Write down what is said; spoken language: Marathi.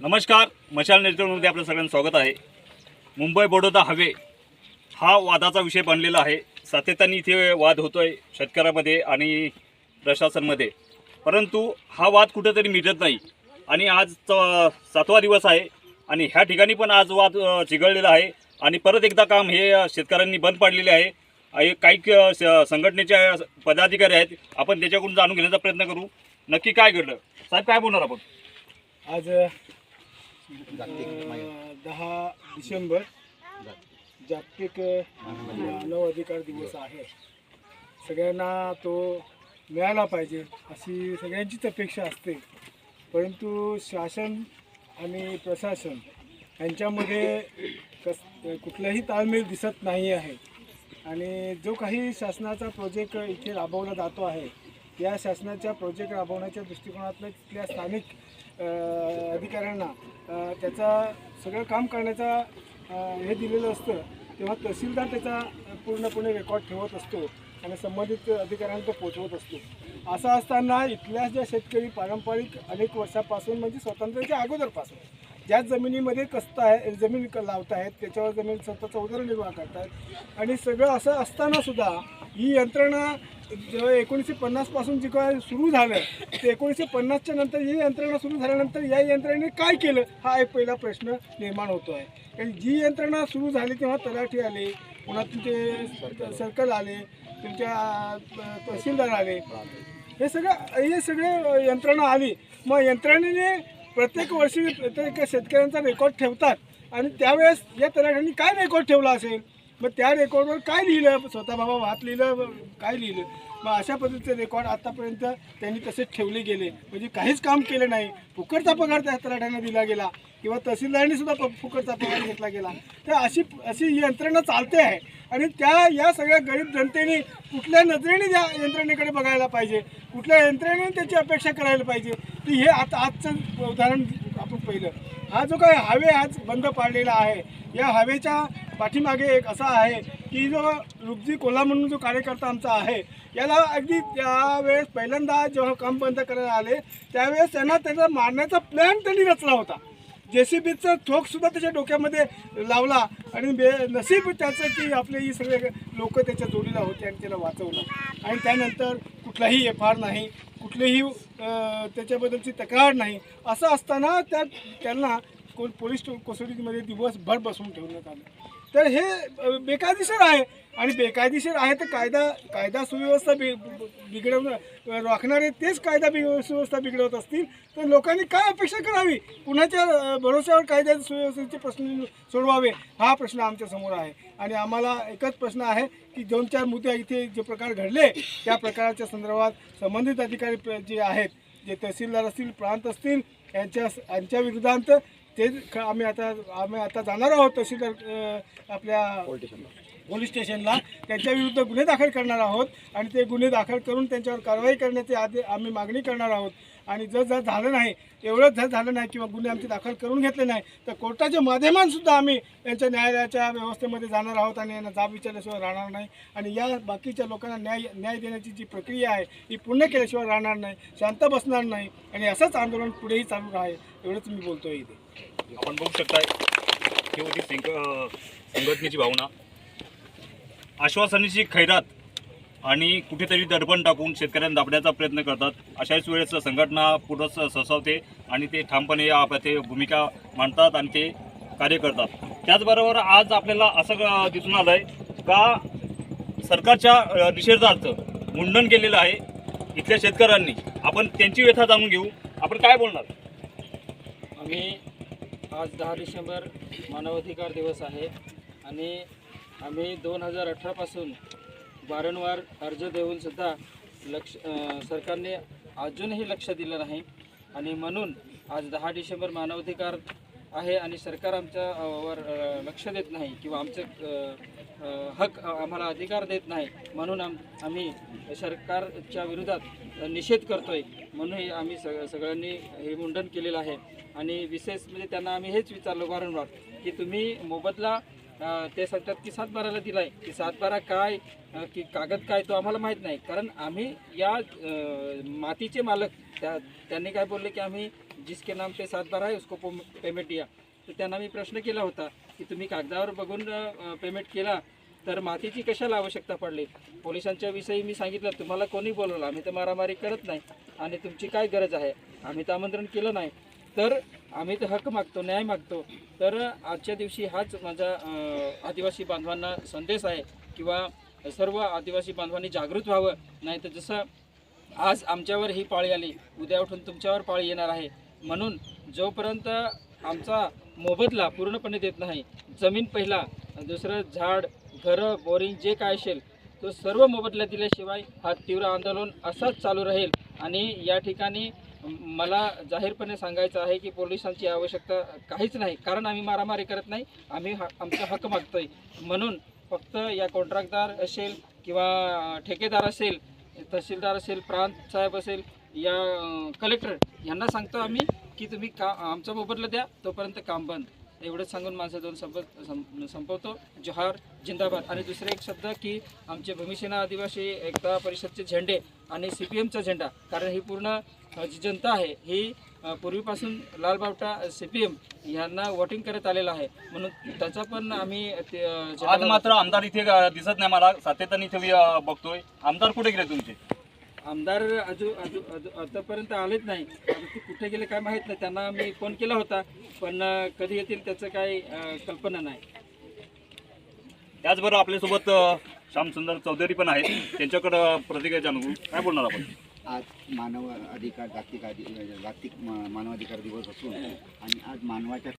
नमस्कार मशाल नेतृत्वामध्ये आपलं सगळ्यांचं स्वागत आहे. मुंबई बडोदा हवे हा वादाचा विषय बनलेला आहे. सातत्याने इथे वाद होतो आहे शेतकऱ्यामध्ये आणि प्रशासनमध्ये. परंतु हा वाद कुठेतरी मिटत नाही. आणि आज च- सातवा दिवस आहे आणि ह्या ठिकाणी पण आज वाद चिघळलेला आहे. आणि परत एकदा काम हे शेतकऱ्यांनी बंद पाडलेले आहे. काही स- संघटनेचे पदाधिकारी आहेत. आपण त्याच्याकडून जाणून घेण्याचा प्रयत्न करू. नक्की काय घडलं? साहेब काय बोलणार आपण? आज दहा डिसेंबर जागतिक मानव अधिकार दिवस आहे. सगळ्यांना तो मिळाला पाहिजे अशी सगळ्यांचीच अपेक्षा असते. परंतु शासन आणि प्रशासन यांच्यामध्ये कस कुठलाही ताळमेळ दिसत नाही आहे. आणि जो काही शासनाचा प्रोजेक्ट इथे राबवला जातो आहे या शासनाच्या प्रोजेक्ट राबवण्याच्या दृष्टिकोनातनं तिथल्या स्थानिक अधिकाऱ्यांना त्याचा सगळं काम करण्याचा हे दिलेलं असतं. तेव्हा तहसीलदार त्याचा पूर्णपणे रेकॉर्ड ठेवत असतो आणि संबंधित अधिकाऱ्यांना तो पोचवत असतो. असं असताना इथल्या ज्या शेतकरी पारंपरिक अनेक वर्षापासून म्हणजे स्वातंत्र्याच्या अगोदरपासून ज्या जमिनीमध्ये कसता आहे जमीन क- लावतायत त्याच्यावर जमीन स्वतःचा उदरनिर्वाह करतायत आणि सगळं असं असताना सुद्धा ही यंत्रणा जेव्हा एकोणीसशे पन्नासपासून जे काय सुरू झालं ते एकोणीसशे पन्नासच्या नंतर ही यंत्रणा सुरू झाल्यानंतर या यंत्रणेने काय केलं हा एक पहिला प्रश्न निर्माण होतो आहे. कारण जी यंत्रणा सुरू झाली तेव्हा तलाठी आले पुन्हा तुमचे सर्कल आले तुमच्या तहसीलदार आले हे सगळं हे सगळे यंत्रणा आली. मग यंत्रणेने प्रत्येक वर्षी प्रत्येक शेतकऱ्यांचा रेकॉर्ड ठेवतात. आणि त्यावेळेस या तलाठ्यांनी काय रेकॉर्ड ठेवला असेल? मग त्या रेकॉर्डवर काय लिहिलं? स्वतः बाबा वाहत लिहिलं काय लिहिलं? मग अशा पद्धतीचे रेकॉर्ड आतापर्यंत त्यांनी तसेच ठेवले गेले. म्हणजे काहीच काम केलं नाही. फुकटचा पगार त्या तलाठ्यांना दिला गेला. किंवा तहसीलदारांनी सुद्धा प- फुकटचा पगार घेतला गेला. तर अशी अशी ही यंत्रणा चालते आहे. आणि त्या या सगळ्या गरीब जनतेने कुठल्या नजरेने त्या यंत्रणेकडे बघायला पाहिजे? कुठल्या यंत्रणेने त्याची अपेक्षा करायला पाहिजे? हे आता आजचं उदाहरण आपण पहिलं. हा जो काय हवे आज बंद पाडलेला आहे या हवेच्या पाठीमागे एक असा आहे की जो रुपजी कोल्हा म्हणून जो कार्यकर्ता आमचा आहे याला अगदी त्यावेळेस पहिल्यांदा जेव्हा काम बंद करायला आले त्यावेळेस त्यांना त्याचा मारण्याचा प्लॅन त्यांनी रचला होता. जे सी बीचं थोकसुद्धा त्याच्या डोक्यामध्ये लावला आणि बे नसीब त्याचं की आपले ही सगळे लोक त्याच्या जोडीला होते आणि त्याला वाचवलं. आणि त्यानंतर कुठलाही एफ आर नाही. कुठलेही त्याच्याबद्दलची तक्रार नाही. असं असताना त्या त्यांना कोण पोलीस कोसोरीमध्ये दिवसभर बसवून ठेवण्यात आलं. तर हे बेकायदेशीर आहे. आणि बेकायदेशीर आहे तर कायदा कायदा सुव्यवस्था बि बिघडवणं राखणारे तेच कायदा बि सुव्यवस्था बिघडवत असतील तर लोकांनी काय अपेक्षा करावी? कुणाच्या भरोश्यावर कायदा सुव्यवस्थेचे प्रश्न सोडवावे? हा प्रश्न आमच्यासमोर आहे. आणि आम्हाला एकच प्रश्न आहे की दोन चार मुद्दे इथे जे प्रकार घडले त्या प्रकाराच्या संदर्भात संबंधित अधिकारी जे आहेत जे तहसीलदार असतील प्रांत असतील यांच्या यांच्या विरुद्धांत ते ख- आम्ही आता आम्ही आता जाणार आहोत तहसीलदार अं, आपल्या पोलीस स्टेशनला त्यांच्या विरुद्ध गुन्हे दाखल करणार आहोत आणि ते गुन्हे दाखल करून त्यांच्यावर कारवाई करण्याची आधी आम्ही मागणी करणार आहोत. आणि जर जर झालं नाही एवढंच जर झालं नाही किंवा गुन्हे आमचे दाखल करून घेतले नाही तर कोर्टाच्या माध्यमातून सुद्धा आम्ही यांच्या न्यायालयाच्या व्यवस्थेमध्ये जाणार आहोत आणि यांना जाब विचारल्याशिवाय राहणार नाही. आणि या बाकीच्या लोकांना न्याय न्याय देण्याची जी प्रक्रिया आहे ती पूर्ण केल्याशिवाय राहणार नाही शांत बसणार नाही आणि असंच आंदोलन पुढेही चालू राहील. एवढंच मी बोलतोय इथे. आपण बघू शकताय ही होती संघ संघटनेची भावना. आश्वासनाची खैरात आणि कुठेतरी दडपण टाकून शेतकऱ्यांना दाबण्याचा प्रयत्न करतात. अशाच वेळेस संघटना पुढं ससावते आणि ते ठामपणे आप- ते भूमिका मांडतात आणि ते कार्य करतात. त्याचबरोबर आज आपल्याला असं दिसून आलं आहे का सरकारच्या निषेधार्थ मुंडन केलेलं आहे इथल्या शेतकऱ्यांनी. आपण त्यांची व्यथा जाणून घेऊ. आपण काय बोलणार? आम्ही आज दहा डिसेंबर मानवाधिकार दिवस आहे आणि आम्ही दोन हजार अठरापासून वारंवार अर्ज देऊनसुद्धा लक्ष सरकारने अजूनही लक्ष दिलं नाही. आणि म्हणून आज दहा डिसेंबर मानवाधिकार आहे आणि सरकार आमच्यावर लक्ष देत नाही किंवा आमचं हक आम्हाला अधिकार देत नाही म्हणून आम आम्ही सरकारच्या विरोधात निषेध करतोय म्हणून हे आम्ही सग सगळ्यांनी हे मुंडन केलेलं आहे. आणि विशेष म्हणजे त्यांना आम्ही हेच विचारलो वारंवार की तुम्ही मोबदला ते सांगतात की सातबाराला दिलाय. की सातबारा काय की कागद काय तो आम्हाला माहीत नाही. कारण आम्ही या मातीचे मालक. त्या त्यांनी काय बोलले की आम्ही जिसके नाम पे सातबारा आहे उसको पो- पेमेंट दिया तर त्यांना मी प्रश्न केला होता. की तुम्ही कागदावर बघून पेमेंट केला तर मातीची कशाला आवश्यकता पडली? पोलिसांच्या विषयी मी सांगितलं तुम्हाला कोणी बोलवलं? आम्ही तर मारामारी करत नाही. आणि तुमची काय गरज आहे? आम्ही तर आमंत्रण केलं नाही. तर आम्ही तर हक्क मागतो न्याय मागतो. तर आजच्या दिवशी हाच माझा आदिवासी बांधवांना संदेश आहे किंवा सर्व आदिवासी बांधवांनी जागृत व्हावं. नाही तर जसं आज आमच्यावर ही पाळी आली उद्या उठून तुमच्यावर पाळी येणार आहे. म्हणून जोपर्यंत आमचा मोबदला पूर्णपणे देत नाही. जमीन पहिला दुसरं झाड घरं बोरिंग जे काय असेल तो सर्व मोबदला दिल्याशिवाय हा तीव्र आंदोलन असाच चालू राहील. आणि या ठिकाणी मला जाहीरपणे सांगायचं आहे की पोलिसांची आवश्यकता काहीच नाही. कारण आम्ही मारामारी करत नाही. आम्ही हा आमचा हक्क मागतोय. म्हणून फक्त या कॉन्ट्रॅक्टदार असेल किंवा ठेकेदार असेल तहसीलदार असेल प्रांत साहेब असेल या कलेक्टर यांना सांगतो आम्ही की तुम्ही का आमचा मोबदला द्या तोपर्यंत काम बंद. एवढंच सांगून माझं दोन संप संपवतो. जोहार जिंदाबाद. आणि दुसरे एक शब्द की आमचे भूमिसेना आदिवासी एकता परिषदचे झेंडे आणि सी पी एमचा झेंडा कारण ही पूर्ण जी जनता आहे ही पूर्वीपासून लालबावटा सी पी एम यांना वोटिंग करत आलेलं आहे. म्हणून त्याचा पण आम्ही ते, आज मात्र आमदार इथे अ, दिसत नाही मला. सातत्याने इथे मी अ, बघतोय. आमदार कुठे गेले तुमचे? आमदार अजून अजून अजून- आतापर्यंत आलेच नाही. आता ते कुठे गेले काय माहीत नाही. त्यांना मी फोन केला होता पण कधी येतील त्याचं काही अ, कल्पना नाही. त्याचबरोबर आपल्यासोबत अ, श्यामसुंदर चौधरी पण आहेत. त्यांच्याकडं प्रतिक्रिया जाणू काय बोलणार आपण? आज मानव अधिकार जागतिक अधि जागतिक मा- मानवाधिकार दिवस असून आणि आज मानवाच्या